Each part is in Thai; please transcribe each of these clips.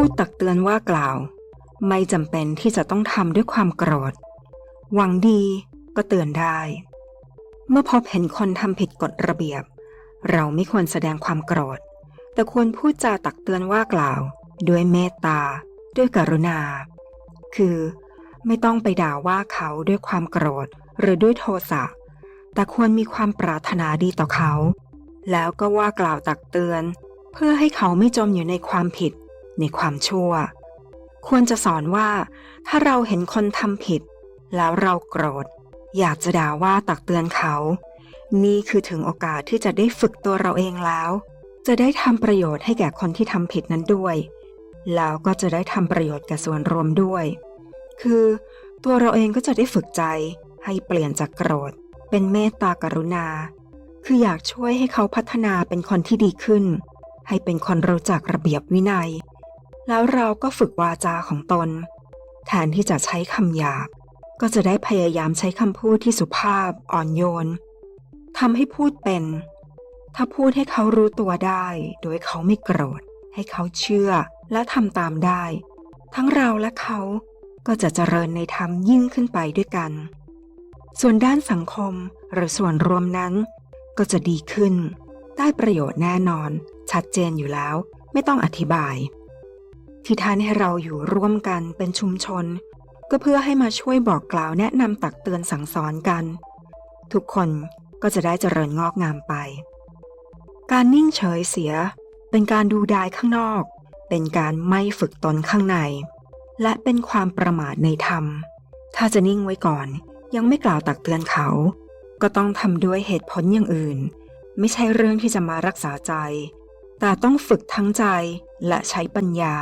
พูดตักเตือนว่ากล่าว ไม่จำเป็นที่จะต้องทำด้วยความโกรธ หวังดีก็เตือนได้ เมื่อพบเห็นคนทำผิดกฎระเบียบ เราไม่ควรแสดงความโกรธ แต่ควรพูดจาตักเตือนว่ากล่าว ด้วยเมตตา ด้วยกรุณา คือไม่ต้องไปด่าว่าเขาด้วยความโกรธหรือด้วยโทสะ แต่ควรมีความปรารถนาดีต่อเขา แล้วก็ว่ากล่าวตักเตือน เพื่อให้เขาไม่จมอยู่ในความผิด ในความชั่ว ควรจะสอนว่าถ้าเราเห็นคนทำผิด แล้วเราโกรธ อยากจะด่าว่าตักเตือนเขา นี่คือถึงโอกาสที่จะได้ฝึกตัวเราเองแล้ว จะได้ทำประโยชน์ให้แก่คนที่ทำผิดนั้นด้วย แล้วก็จะได้ทำประโยชน์แก่ส่วนรวมด้วย คือตัวเราเองก็จะได้ฝึกใจให้เปลี่ยนจากโกรธ เป็นเมตตากรุณา คืออยากช่วยให้เขาพัฒนาเป็นคนที่ดีขึ้น ให้เป็นคนรู้จักระเบียบวินัย แล้วเราก็ฝึกวาจาของตน แทนที่จะใช้คำหยาบ ก็จะได้พยายามใช้คำพูดที่สุภาพอ่อนโยนทำให้พูดเป็น ถ้าพูดให้เขารู้ตัวได้ โดยเขาไม่โกรธ ให้เขาเชื่อและทำตามได้ ทั้งเราและเขาก็จะเจริญในธรรมยิ่งขึ้นไปด้วยกัน ส่วนด้านสังคมหรือส่วนรวมนั้น ก็จะดีขึ้น ได้ประโยชน์แน่นอน ชัดเจนอยู่แล้ว ไม่ต้องอธิบาย ที่ท่านให้เราอยู่ร่วมกันเป็นชุมชน ก็เพื่อให้มาช่วยบอกกล่าวแนะนำตักเตือนสั่งสอนกัน ทุกคนก็จะได้เจริญงอกงามไป การนิ่งเฉยเสีย เป็นการดูดายข้างนอก เป็นการไม่ฝึกตนข้างใน และเป็นความประมาทในธรรม ถ้าจะนิ่งไว้ก่อนยังไม่กล่าวตักเตือนเขา ก็ต้องทำด้วยเหตุผลอย่างอื่น ไม่ใช่เรื่องที่จะมารักษาใจ แต่ต้องฝึกทั้งใจ และใช้ปัญญา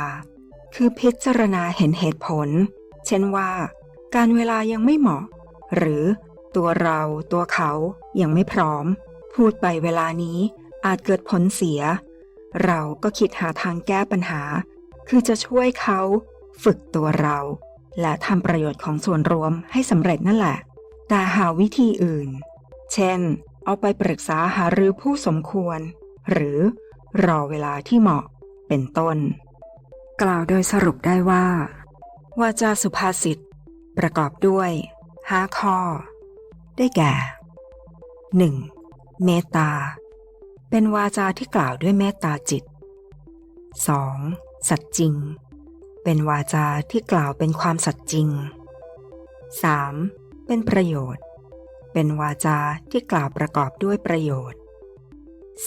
คือพิจารณาเห็นเหตุผล เช่นว่า การเวลายังไม่เหมาะ หรือตัวเราตัวเขายังไม่พร้อม พูดไปเวลานี้อาจเกิดผลเสีย เราก็คิดหาทางแก้ปัญหา คือจะช่วยเขา ฝึกตัวเรา และทำประโยชน์ของส่วนรวมให้สำเร็จนั่นแหละ แต่หาวิธีอื่น เช่น เอาไปปรึกษาหารือผู้สมควร หรือรอเวลาที่เหมาะ เป็นต้น กล่าวโดยสรุปได้ว่า วาจาสุภาษิตประกอบด้วยห้าข้อ ได้แก่ 1. เมตตา เป็นวาจาที่กล่าวด้วยเมตตาจิต 2. สัจจริง เป็นวาจาที่กล่าวเป็นความสัตจริง 3. เป็นประโยชน์ เป็นวาจาที่กล่าวประกอบด้วยประโยชน์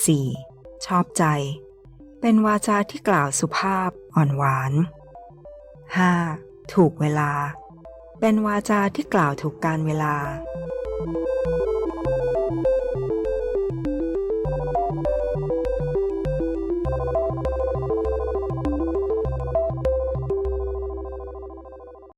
4. ชอบใจ เป็นวาจาที่กล่าวสุภาพอ่อนหวาน 5. ถูกเวลา เป็นวาจาที่กล่าวถูกการเวลา